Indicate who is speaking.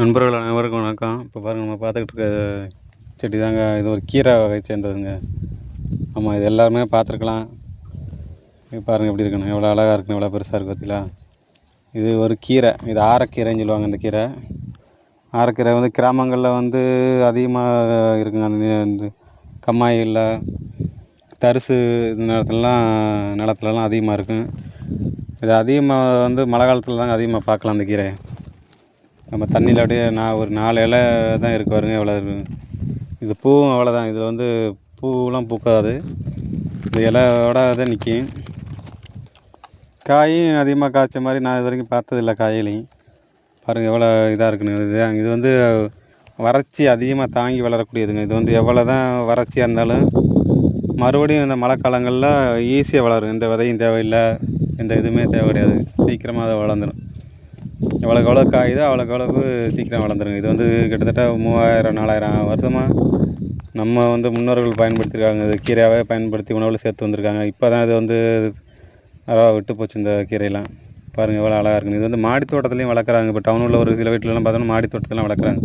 Speaker 1: நண்பர்கள் அனைவருக்கும் வணக்கம். இப்போ பாருங்கள் நம்ம பார்த்துக்கிட்டு இருக்க செடி தாங்க இது ஒரு கீரை வகை சேர்ந்ததுங்க. ஆமாம் இது எல்லாருமே பார்த்துருக்கலாம். பாருங்கள் எப்படி இருக்கணும் எவ்வளோ அழகாக இருக்கணும் எவ்வளோ பெருசாக இருக்குது பார்த்தீங்களா இது ஒரு கீரை. இது ஆரக்கீரைன்னு சொல்லுவாங்க இந்த கீரை. ஆரக்கீரை வந்து கிராமங்களில் வந்து அதிகமாக இருக்குங்க. அந்த இந்த கம்மாயில் தரிசு நிலத்துலலாம் நிலத்துலலாம் அதிகமாக இருக்கும். இது அதிகமாக வந்து மழை காலத்தில் தாங்க அதிகமாக பார்க்கலாம் அந்த கீரையை. நம்ம தண்ணியில் அப்படியே நான் ஒரு நாலு இலை தான் இருக்கு பாருங்க எவ்வளோ இருக்கு. இது பூவும் அவ்வளோதான் இதில் வந்து பூவெலாம் பூக்காது. இந்த இலையோட தான் நிற்கும் காயும் அதிகமாக காய்ச்ச மாதிரி நான் இது வரைக்கும் பார்த்ததில்ல காயிலையும் பாருங்கள் எவ்வளோ இதாக இருக்குன்னு. இது இது வந்து வறட்சி அதிகமாக தாங்கி வளரக்கூடியதுங்க. இது வந்து எவ்வளோ தான் வறட்சியாக இருந்தாலும் மறுபடியும் இந்த மழை காலங்களில் ஈஸியாக வளரும். எந்த விதையும் தேவையில்லை. எந்த இதுவுமே தேவை கிடையாது. சீக்கிரமாக அதை வளர்ந்துடும் எவ்வளோக்கு எவ்வளோ காயுதோ அவ்வளோக்கு அவ்வளோக்கு சீக்கிரம் வளர்ந்துருங்க. இது வந்து கிட்டத்தட்ட மூவாயிரம் நாலாயிரம் வருஷமாக நம்ம வந்து முன்னோர்கள் பயன்படுத்தியிருக்காங்க இது கீரையாகவே பயன்படுத்தி உணவில் சேர்த்து வந்திருக்காங்க. இப்போ தான் இது வந்து அறவா விட்டு போச்சு இந்த கீரையெல்லாம். பாருங்கள் எவ்வளோ அழகாக இருக்குன்னு. இது வந்து மாடி தோட்டத்துலையும் வளர்க்குறாங்க. இப்போ டவுனில் ஒரு சில வீட்டிலலாம் பார்த்தோன்னா மாடி தோட்டத்துலாம் வளர்க்குறாங்க.